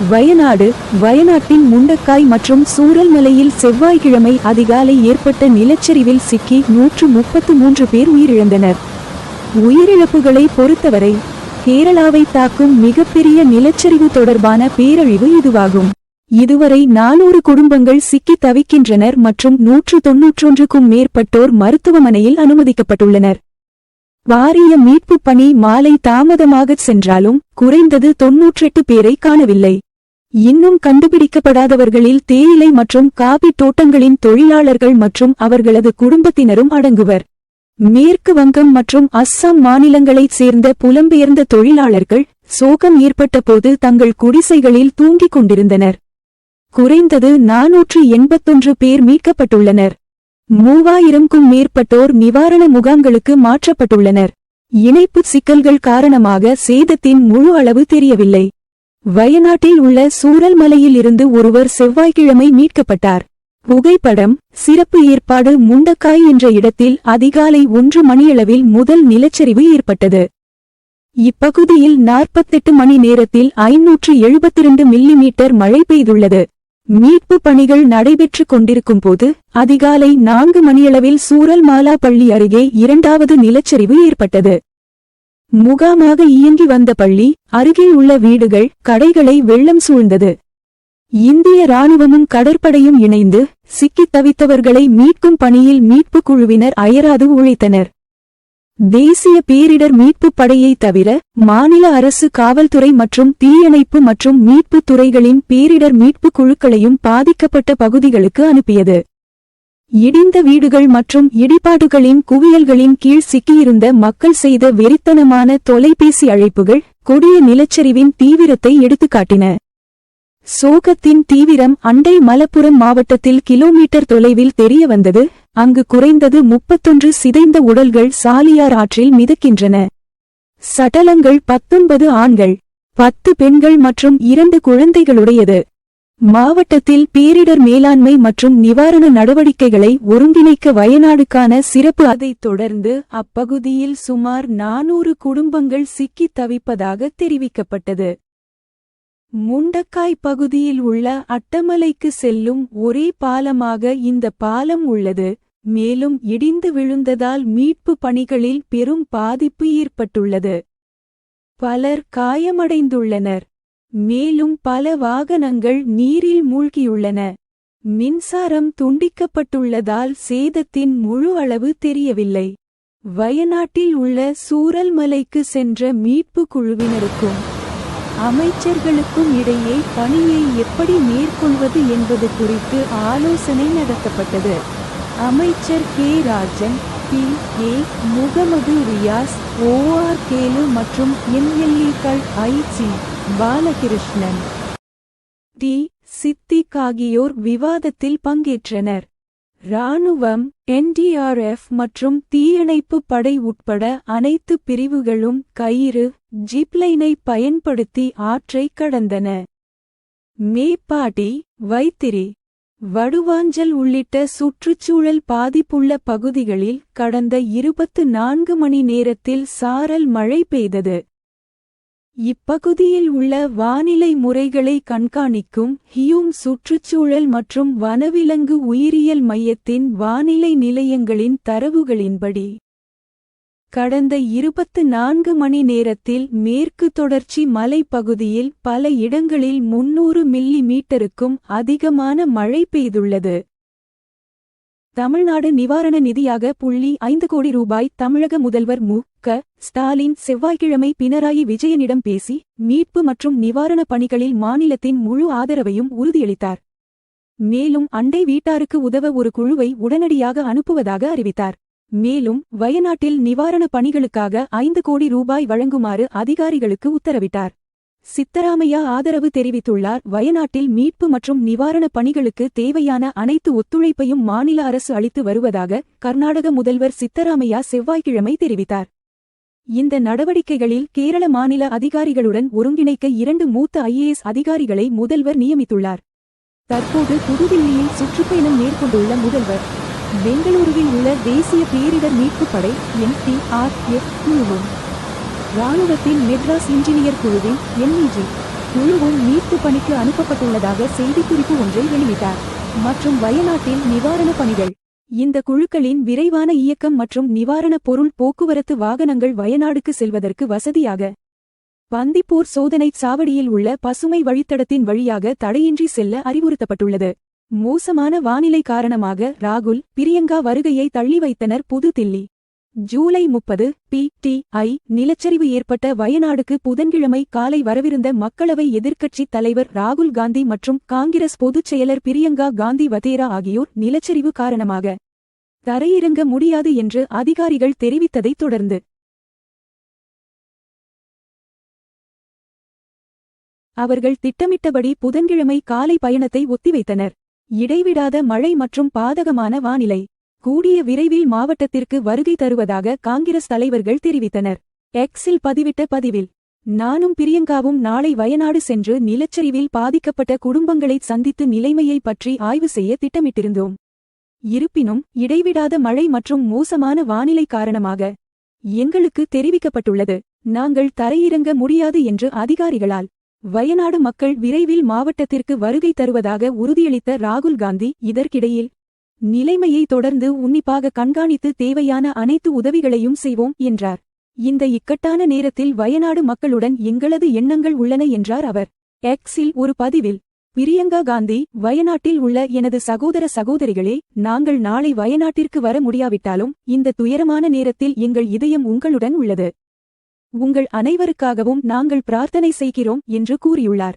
வயநாடு வயநாட்டின் முண்டக்காய் மற்றும் சூரல்மலையில் செவ்வாய்க்கிழமை அதிகாலை ஏற்பட்ட நிலச்சரிவில் சிக்கி நூற்று முப்பத்து மூன்று பேர் உயிரிழந்தனர். உயிரிழப்புகளை பொறுத்தவரை கேரளாவை தாக்கும் மிகப்பெரிய நிலச்சரிவு தொடர்பான பேரழிவு இதுவாகும். இதுவரை நானூறு குடும்பங்கள் சிக்கி தவிக்கின்றனர் மற்றும் நூற்று தொன்னூற்றொன்றுக்கும் மேற்பட்டோர் மருத்துவமனையில் அனுமதிக்கப்பட்டுள்ளனர். வாரிய மீட்புப் பணி மாலை தாமதமாகச் சென்றாலும் குறைந்தது தொன்னூற்றெட்டு பேரை காணவில்லை. இன்னும் கண்டுபிடிக்கப்படாதவர்களில் தேயிலை மற்றும் காபி தோட்டங்களின் தொழிலாளர்கள் மற்றும் அவர்களது குடும்பத்தினரும் அடங்குவர். மேற்கு வங்கம் மற்றும் அஸ்ஸாம் மாநிலங்களைச் சேர்ந்த புலம்பெயர்ந்த தொழிலாளர்கள் சோகம் ஏற்பட்டபோது தங்கள் குடிசைகளில் தூங்கிக் கொண்டிருந்தனர். குறைந்தது நாநூற்று எண்பத்தொன்று பேர் மீட்கப்பட்டுள்ளனர். மூவாயிரம்க்கும் மேற்பட்டோர் நிவாரண முகாம்களுக்கு மாற்றப்பட்டுள்ளனர். இணைப்பு சிக்கல்கள் காரணமாக சேதத்தின் முழு அளவு தெரியவில்லை. வயநாட்டில் உள்ள சூரல்மலையில் இருந்து ஒருவர் செவ்வாய்க்கிழமை மீட்கப்பட்டார். புகைப்படம் சிறப்பு ஏற்பாடு முண்டக்காய் என்ற இடத்தில் அதிகாலை ஒன்று மணியளவில் முதல் நிலச்சரிவு ஏற்பட்டது. இப்பகுதியில் நாற்பத்தெட்டு மணி நேரத்தில் ஐநூற்று எழுபத்திரண்டு மில்லிமீட்டர் மழை பெய்துள்ளது. மீட்பு பணிகள் நடைபெற்றுக் கொண்டிருக்கும் போது அதிகாலை நான்கு மணியளவில் சூரல்மாலா பள்ளி அருகே இரண்டாவது நிலச்சரிவு ஏற்பட்டது. முகாமாக இயங்கி வந்த பள்ளி அருகில் உள்ள வீடுகள் கடைகளை வெள்ளம் சூழ்ந்தது. இந்திய ராணுவமும் கடற்படையும் இணைந்து சிக்கித் தவித்தவர்களை மீட்கும் பணியில் மீட்புக் குழுவினர் அயராது உழைத்தனர். தேசிய பேரிடர் மீட்புப் படையை தவிர மாநில அரசு காவல்துறை மற்றும் தீயணைப்பு மற்றும் மீட்புத் துறைகளின் பேரிடர் மீட்புக் குழுக்களையும் பாதிக்கப்பட்ட பகுதிகளுக்கு அனுப்பியது. இடிந்த வீடுகள் மற்றும் இடிபாடுகளின் குவியல்களின் கீழ் சிக்கியிருந்த மக்கள் செய்த வெறித்தனமான தொலைபேசி அழைப்புகள் கொடிய நிலச்சரிவின் தீவிரத்தை எடுத்துக்காட்டின. சோகத்தின் தீவிரம் அண்டை மலப்புரம் மாவட்டத்தில் கிலோமீட்டர் தொலைவில் தெரிய வந்தது. அங்கு குறைந்தது முப்பத்தொன்று சிதைந்த உடல்கள் சாலியார் ஆற்றில் மிதக்கின்றன. சடலங்கள் பத்தொன்பது ஆண்கள் பத்து பெண்கள் மற்றும் இரண்டு குழந்தைகளுடையது. மாவட்டத்தில் பேரிடர் மேலாண்மை மற்றும் நிவாரண நடவடிக்கைகளை ஒருங்கிணைக்க வயநாடுக்கான சிறப்பு அதைத் தொடர்ந்து அப்பகுதியில் சுமார் நானூறு குடும்பங்கள் சிக்கித் தவிப்பதாக தெரிவிக்கப்பட்டது. முண்டக்காய் பகுதியில் உள்ள அட்டமலைக்கு செல்லும் ஒரே பாலமாக இந்த பாலம் உள்ளது. மேலும் இடிந்து விழுந்ததால் மீட்பு பணிகளில் பெரும் பாதிப்பு ஏற்பட்டுள்ளது. பலர் காயமடைந்துள்ளனர். மேலும் பல வாகனங்கள் நீரில் மூழ்கியுள்ளன. மின்சாரம் துண்டிக்கப்பட்டுள்ளதால் சேதத்தின் முழு அளவு தெரியவில்லை. வயநாட்டில் உள்ள சூரல்மலைக்கு சென்ற மீட்பு குழுவினருக்கும் அமைச்சர்களுக்கும் இடையே பணியை எப்படி மேற்கொள்வது என்பது குறித்து ஆலோசனை நடத்தப்பட்டது. அமைச்சர் K. Rajan P. A. Muhammad Riyas OR Kelu மற்றும் எம்எல்ஏக்கள் I. C. Balakrishnan T. Siddique ஆகியோர் விவாதத்தில் பங்கேற்றனர். இராணுவம் என்டிஆர்எஃப் மற்றும் தீயணைப்பு படை உட்பட அனைத்து பிரிவுகளும் கயிறு ஜிப்லைனை பயன்படுத்தி ஆற்றை கடந்தன. மேப்பாடி வைத்திரி வடுவாஞ்சல் உள்ளிட்ட சுற்றுச்சூழல் பாதிப்புள்ள பகுதிகளில் கடந்த இருபத்து நான்கு மணி நேரத்தில் சாரல் மழை பெய்தது. இப்பகுதியில் உள்ள வானிலை முறைகளை கண்காணிக்கும் ஹியூம் சுற்றுச்சூழல் மற்றும் வனவிலங்கு உயிரியல் மையத்தின் வானிலை நிலையங்களின் தரவுகளின்படி கடந்த இருபத்து நான்கு மணி நேரத்தில் மேற்கு தொடர்ச்சி மலைப்பகுதியில் பல இடங்களில் முன்னூறு மில்லி மீட்டருக்கும் அதிகமான மழை பெய்துள்ளது. தமிழ்நாடு நிவாரண நிதியாக புள்ளி ஐந்து கோடி ரூபாய் தமிழக முதல்வர் மு. க. ஸ்டாலின் செவ்வாய்க்கிழமை பினராயி விஜயனிடம் பேசி மீட்பு மற்றும் நிவாரணப் பணிகளில் மாநிலத்தின் முழு ஆதரவையும் உறுதியளித்தார். மேலும் அண்டை வீட்டாருக்கு உதவ ஒரு குழுவை உடனடியாக அனுப்புவதாக அறிவித்தார். மேலும் வயநாட்டில் நிவாரணப் பணிகளுக்காக ஐந்து கோடி ரூபாய் வழங்குமாறு அதிகாரிகளுக்கு உத்தரவிட்டார். சித்தராமையா ஆதரவு தெரிவித்துள்ளார். வயநாட்டில் மீட்பு மற்றும் நிவாரணப் பணிகளுக்கு தேவையான அனைத்து ஒத்துழைப்பையும் மாநில அரசு அளித்து வருவதாக கர்நாடக முதல்வர் சித்தராமையா செவ்வாய்க்கிழமை தெரிவித்தார். இந்த நடவடிக்கைகளில் கேரள மாநில அதிகாரிகளுடன் ஒருங்கிணைக்க இரண்டு மூத்த ஐஏஎஸ் அதிகாரிகளை முதல்வர் நியமித்துள்ளார். தற்போது புதுதில்லியில் சுற்றுப்பயணம் மேற்கொண்டுள்ள முதல்வர். பெங்களூருவில் உள்ள தேசிய பேரிடர் மீட்புப் படை என்டிஆர்எஃப் குழுவும் ராணுவத்தின் மெட்ராஸ் இன்ஜினியர் குழுவின் என்இஜி குழுவும் மீட்பு பணிக்கு அனுப்பப்பட்டுள்ளதாக செய்திக்குறிப்பு ஒன்றை வெளியிட்டார். மற்றும் வயநாட்டில் நிவாரணப் பணிகள். இந்த குழுக்களின் விரைவான இயக்கம் மற்றும் நிவாரணப் பொருள் போக்குவரத்து வாகனங்கள் வயநாடுக்கு செல்வதற்கு வசதியாக பந்திப்பூர் சோதனைச் சாவடியில் உள்ள பசுமை வழித்தடத்தின் வழியாக தடையின்றி செல்ல அறிவுறுத்தப்பட்டுள்ளது. மோசமான வானிலை காரணமாக ராகுல் பிரியங்கா வருகையை தள்ளி வைத்தனர் புதுதில்லி. ஜூலை முப்பது பி டி ஐ நிலச்சரிவு ஏற்பட்ட வயநாடுக்கு புதன்கிழமை காலை வரவிருந்த மக்களவை எதிர்க்கட்சித் தலைவர் ராகுல் காந்தி மற்றும் காங்கிரஸ் பொதுச் செயலர் பிரியங்கா காந்தி வதேரா ஆகியோர் நிலச்சரிவு காரணமாக தரையிறங்க முடியாது என்று அதிகாரிகள் தெரிவித்ததைத் தொடர்ந்து. அவர்கள் திட்டமிட்டபடி புதன்கிழமை காலை பயணத்தை ஒத்திவைத்தனர். இடைவிடாத மழை மற்றும் பாதகமான வானிலை. கூடிய விரைவில் மாவட்டத்திற்கு வருகை தருவதாக காங்கிரஸ் தலைவர்கள் தெரிவித்தனர். எக்ஸில் பதிவிட்ட பதிவில் நானும் பிரியங்காவும் நாளை வயநாடு சென்று நிலச்சரிவில் பாதிக்கப்பட்ட குடும்பங்களைச் சந்தித்து நிலைமையை பற்றி ஆய்வு செய்ய திட்டமிட்டிருந்தோம். இருப்பினும் இடைவிடாத மழை மற்றும் மோசமான வானிலை காரணமாக எங்களுக்கு தெரிவிக்கப்பட்டுள்ளது. நாங்கள் தரையிறங்க முடியாது என்று அதிகாரிகளால் வயநாடு மக்கள் விரைவில் மாவட்டத்திற்கு வருகை தருவதாக உறுதியளித்த ராகுல் காந்தி இதற்கிடையில் நிலைமையை தொடர்ந்து உன்னிப்பாக கண்காணித்து தேவையான அனைத்து உதவிகளையும் செய்வோம் என்றார். இந்த இக்கட்டான நேரத்தில் வயநாடு மக்களுடன் எங்களது எண்ணங்கள் உள்ளன என்றார் அவர். எக்ஸில் ஒரு பதிவில் பிரியங்கா காந்தி வயநாட்டில் உள்ள எனது சகோதர சகோதரிகளே நாங்கள் நாளை வயநாட்டிற்கு வர முடியாவிட்டாலும் இந்த துயரமான நேரத்தில் எங்கள் இதயம் உங்களுடன் உள்ளது. உங்கள் அனைவருக்காகவும் நாங்கள் பிரார்த்தனை செய்கிறோம் என்று கூறியுள்ளார்.